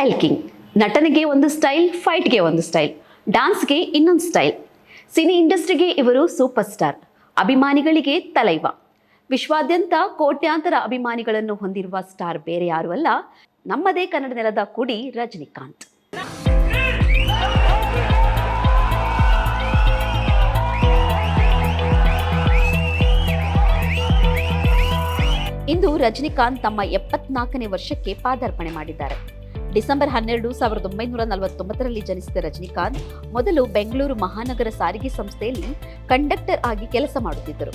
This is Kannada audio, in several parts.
ಸ್ಟೈಲ್ ಕಿಂಗ್ ನಟನೆಗೆ ಒಂದು ಸ್ಟೈಲ್ ಫೈಟ್ಗೆ ಒಂದು ಸ್ಟೈಲ್ ಡಾನ್ಸ್ಗೆ ಇನ್ನೊಂದು ಸ್ಟೈಲ್ ಸಿನಿ ಇಂಡಸ್ಟ್ರಿಗೆ ಇವರು ಸೂಪರ್ ಸ್ಟಾರ್ ಅಭಿಮಾನಿಗಳಿಗೆ ತಲೈವ. ವಿಶ್ವಾದ್ಯಂತ ಕೋಟ್ಯಾಂತರ ಅಭಿಮಾನಿಗಳನ್ನು ಹೊಂದಿರುವ ಸ್ಟಾರ್ ಬೇರೆ ಯಾರು ಅಲ್ಲ. ನಮ್ಮದೇ ಕನ್ನಡ ನೆಲದ ಕುಡಿ ರಜನಿಕಾಂತ್. ಇಂದು ರಜನಿಕಾಂತ್ ತಮ್ಮ ಎಪ್ಪತ್ನಾಲ್ಕನೇ ವರ್ಷಕ್ಕೆ ಪಾದಾರ್ಪಣೆ ಮಾಡಿದ್ದಾರೆ. ಡಿಸೆಂಬರ್ ಹನ್ನೆರಡು ಸಾವಿರದ ಒಂಬೈನೂರ ನಲವತ್ತೊಂಬತ್ತರಲ್ಲಿ ಜನಿಸಿದ ರಜನಿಕಾಂತ್ ಮೊದಲು ಬೆಂಗಳೂರು ಮಹಾನಗರ ಸಾರಿಗೆ ಸಂಸ್ಥೆಯಲ್ಲಿ ಕಂಡಕ್ಟರ್ ಆಗಿ ಕೆಲಸ ಮಾಡುತ್ತಿದ್ದರು.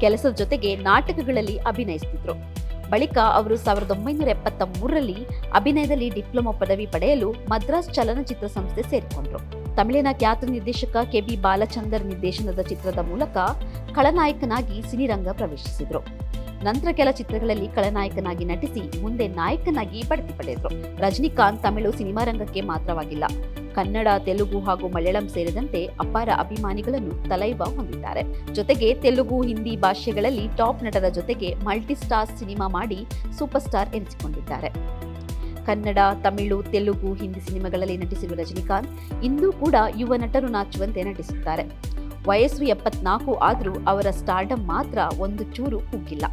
ಕೆಲಸದ ಜೊತೆಗೆ ನಾಟಕಗಳಲ್ಲಿ ಅಭಿನಯಿಸುತ್ತಿದ್ದರು ಬಳಿಕ ಅವರು ಸಾವಿರದ ಒಂಬೈನೂರ ಎಪ್ಪತ್ತ ಮೂರರಲ್ಲಿ ಅಭಿನಯದಲ್ಲಿ ಡಿಪ್ಲೊಮಾ ಪದವಿ ಪಡೆಯಲು ಮದ್ರಾಸ್ ಚಲನಚಿತ್ರ ಸಂಸ್ಥೆ ಸೇರಿಕೊಂಡರು. ತಮಿಳಿನ ಖ್ಯಾತ ನಿರ್ದೇಶಕ ಕೆ ಬಿ ಬಾಲಚಂದರ್ ನಿರ್ದೇಶನದ ಚಿತ್ರದ ಮೂಲಕ ಖಳನಾಯಕನಾಗಿ ಸಿನಿರಂಗ ಪ್ರವೇಶಿಸಿದರು. ನಂತರ ಕೆಲ ಚಿತ್ರಗಳಲ್ಲಿ ಖಳನಾಯಕನಾಗಿ ನಟಿಸಿ, ಮುಂದೆ ನಾಯಕನಾಗಿ ಬಡ್ತಿ ಪಡೆದರು. ರಜನಿಕಾಂತ್ ತಮಿಳು ಸಿನಿಮಾ ರಂಗಕ್ಕೆ ಮಾತ್ರವಾಗಿಲ್ಲ. ಕನ್ನಡ, ತೆಲುಗು ಹಾಗೂ ಮಲಯಾಳಂ ಸೇರಿದಂತೆ ಅಪಾರ ಅಭಿಮಾನಿಗಳನ್ನು ತಲೈವ ಹೊಂದಿದ್ದಾರೆ. ಜೊತೆಗೆ ತೆಲುಗು, ಹಿಂದಿ ಭಾಷೆಗಳಲ್ಲಿ ಟಾಪ್ ನಟರ ಜೊತೆಗೆ ಮಲ್ಟಿ ಸ್ಟಾರ್ ಸಿನಿಮಾ ಮಾಡಿ ಸೂಪರ್ ಸ್ಟಾರ್ ಎನಿಸಿಕೊಂಡಿದ್ದಾರೆ. ಕನ್ನಡ, ತಮಿಳು, ತೆಲುಗು, ಹಿಂದಿ ಸಿನಿಮಾಗಳಲ್ಲಿ ನಟಿಸಿರುವ ರಜನಿಕಾಂತ್ ಇಂದೂ ಕೂಡ ಯುವ ನಟರು ನಾಚುವಂತೆ ನಟಿಸುತ್ತಾರೆ. ವಯಸ್ಸು ಎಪ್ಪತ್ನಾಲ್ಕು ಆದರೂ ಅವರ ಸ್ಟಾರ್ಡಮ್ ಮಾತ್ರ ಒಂದು ಚೂರು ಕುಗ್ಗಿಲ್ಲ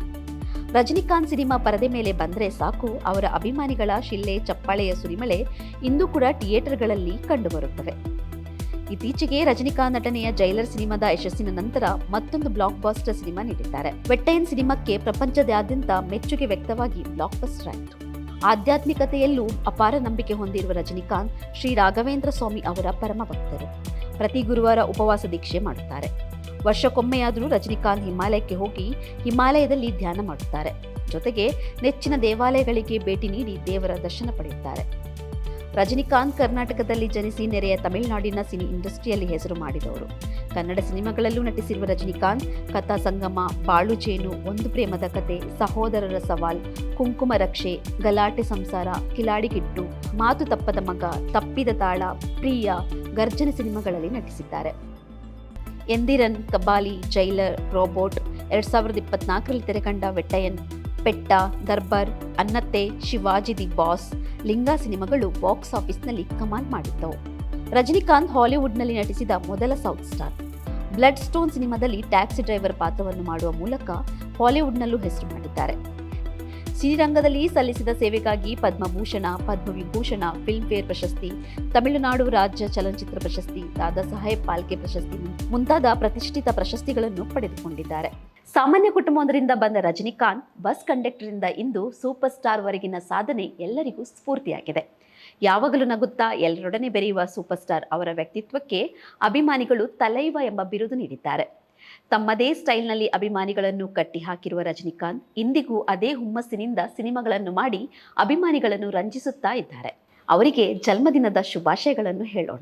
ರಜನಿಕಾಂತ್ ಸಿನಿಮಾ ಪರದೆ ಮೇಲೆ ಬಂದರೆ ಸಾಕು. ಅವರ ಅಭಿಮಾನಿಗಳ ಶಿಲ್ಲೆ ಚಪ್ಪಾಳೆಯ ಸುರಿಮಳೆ ಇಂದು ಕೂಡ ಥಿಯೇಟರ್ಗಳಲ್ಲಿ ಕಂಡುಬರುತ್ತವೆ. ಇತ್ತೀಚೆಗೆ ರಜನಿಕಾಂತ್ ನಟನೆಯ ಜೈಲರ್ ಸಿನಿಮಾದ ಯಶಸ್ಸಿನ ನಂತರ ಮತ್ತೊಂದು ಬ್ಲಾಕ್ ಬಾಸ್ಟರ್ ಸಿನಿಮಾ ನೀಡಿದ್ದಾರೆ. ವೆಟ್ಟೈನ್ ಸಿನಿಮಾಕ್ಕೆ ಪ್ರಪಂಚದಾದ್ಯಂತ ಮೆಚ್ಚುಗೆ ವ್ಯಕ್ತವಾಗಿ ಬ್ಲಾಕ್ ಬಸ್ಟರ್ ಆಯಿತು. ಆಧ್ಯಾತ್ಮಿಕತೆಯಲ್ಲೂ ಅಪಾರ ನಂಬಿಕೆ ಹೊಂದಿರುವ ರಜನಿಕಾಂತ್, ಶ್ರೀ ರಾಘವೇಂದ್ರ ಸ್ವಾಮಿ ಅವರ ಪರಮ ಭಕ್ತರು ಪ್ರತಿ ಗುರುವಾರ ಉಪವಾಸ ದೀಕ್ಷೆ ಮಾಡುತ್ತಾರೆ. ವರ್ಷಕ್ಕೊಮ್ಮೆಯಾದರೂ ರಜನಿಕಾಂತ್ ಹಿಮಾಲಯಕ್ಕೆ ಹೋಗಿ ಹಿಮಾಲಯದಲ್ಲಿ ಧ್ಯಾನ ಮಾಡುತ್ತಾರೆ. ಜೊತೆಗೆ ನೆಚ್ಚಿನ ದೇವಾಲಯಗಳಿಗೆ ಭೇಟಿ ನೀಡಿ ದೇವರ ದರ್ಶನ ಪಡೆಯುತ್ತಾರೆ. ರಜನಿಕಾಂತ್ ಕರ್ನಾಟಕದಲ್ಲಿ ಜನಿಸಿ ನೆರೆಯ ತಮಿಳುನಾಡಿನ ಸಿನಿ ಇಂಡಸ್ಟ್ರಿಯಲ್ಲಿ ಹೆಸರು ಮಾಡಿದವರು. ಕನ್ನಡ ಸಿನಿಮಾಗಳಲ್ಲೂ ನಟಿಸಿರುವ ರಜನಿಕಾಂತ್, ಕಥಾ ಸಂಗಮ, ಬಾಳು ಜೇನು, ಒಂದು ಪ್ರೇಮದ ಕತೆ, ಸಹೋದರರ ಸವಾಲ್, ಕುಂಕುಮ ರಕ್ಷೆ, ಗಲಾಟೆ ಸಂಸಾರ ಕಿಲಾಡಿಗಿಟ್ಟು ಮಾತು ತಪ್ಪದ ಮಗ, ತಪ್ಪಿದ ತಾಳ, ಪ್ರಿಯ, ಗರ್ಜನೆ ಸಿನಿಮಾಗಳಲ್ಲಿ ನಟಿಸಿದ್ದಾರೆ. ಎಂದಿರನ್ ಕಬಾಲಿ ಜೈಲರ್ ರೋಬೋಟ್ ಎರಡ್ ಸಾವಿರದ ಇಪ್ಪತ್ನಾಲ್ಕರಲ್ಲಿ ತೆರೆಕಂಡ ವೆಟ್ಟಯನ್, ಪೆಟ್ಟ, ದರ್ಬಾರ್, ಅನ್ನತ್ತೆ, ಶಿವಾಜಿ ದಿ ಬಾಸ್ ಲಿಂಗಾ ಸಿನಿಮಾಗಳು ಬಾಕ್ಸ್ ಆಫೀಸ್ನಲ್ಲಿ ಕಮಾಲ್ ಮಾಡಿದ್ದವು. ರಜನಿಕಾಂತ್ ಹಾಲಿವುಡ್ನಲ್ಲಿ ನಟಿಸಿದ ಮೊದಲ ಸೌತ್ ಸ್ಟಾರ್. ಬ್ಲಡ್ ಸ್ಟೋನ್ ಸಿನಿಮಾದಲ್ಲಿ ಟ್ಯಾಕ್ಸಿ ಡ್ರೈವರ್ ಪಾತ್ರವನ್ನು ಮಾಡುವ ಮೂಲಕ ಹಾಲಿವುಡ್ನಲ್ಲೂ ಹೆಸರು ಮಾಡಿದ್ದಾರೆ. ಸಿನಿರಂಗದಲ್ಲಿ ಸಲ್ಲಿಸಿದ ಸೇವೆಗಾಗಿ ಪದ್ಮಭೂಷಣ, ಪದ್ಮವಿಭೂಷಣ ಫಿಲ್ಮ್ ಫೇರ್ ಪ್ರಶಸ್ತಿ, ತಮಿಳುನಾಡು ರಾಜ್ಯ ಚಲನಚಿತ್ರ ಪ್ರಶಸ್ತಿ ದಾದಾ ಸಾಹೇಬ್ ಪಾಲ್ಕೆ ಪ್ರಶಸ್ತಿ ಮುಂತಾದ ಪ್ರತಿಷ್ಠಿತ ಪ್ರಶಸ್ತಿಗಳನ್ನು ಪಡೆದುಕೊಂಡಿದ್ದಾರೆ. ಸಾಮಾನ್ಯ ಕುಟುಂಬವೊಂದರಿಂದ ಬಂದ ರಜನಿಕಾಂತ್, ಬಸ್ ಕಂಡಕ್ಟರ್ನಿಂದ ಇಂದು ಸೂಪರ್ ಸ್ಟಾರ್ ವರೆಗಿನ ಸಾಧನೆ ಎಲ್ಲರಿಗೂ ಸ್ಫೂರ್ತಿಯಾಗಿದೆ. ಯಾವಾಗಲೂ ನಗುತ್ತಾ ಎಲ್ಲರೊಡನೆ ಬೆರೆಯುವ ಸೂಪರ್ ಸ್ಟಾರ್ ಅವರ ವ್ಯಕ್ತಿತ್ವಕ್ಕೆ ಅಭಿಮಾನಿಗಳು ತಲೈವ ಎಂಬ ಬಿರುದು ನೀಡಿದ್ದಾರೆ. ತಮ್ಮದೇ ಸ್ಟೈಲ್ನಲ್ಲಿ ಅಭಿಮಾನಿಗಳನ್ನು ಕಟ್ಟಿಹಾಕಿರುವ ರಜನಿಕಾಂತ್ ಇಂದಿಗೂ ಅದೇ ಹುಮ್ಮಸ್ಸಿನಿಂದ ಸಿನಿಮಾಗಳನ್ನು ಮಾಡಿ ಅಭಿಮಾನಿಗಳನ್ನು ರಂಜಿಸುತ್ತಾ ಇದ್ದಾರೆ. ಅವರಿಗೆ ಜನ್ಮದಿನದ ಶುಭಾಶಯಗಳನ್ನು ಹೇಳೋಣ.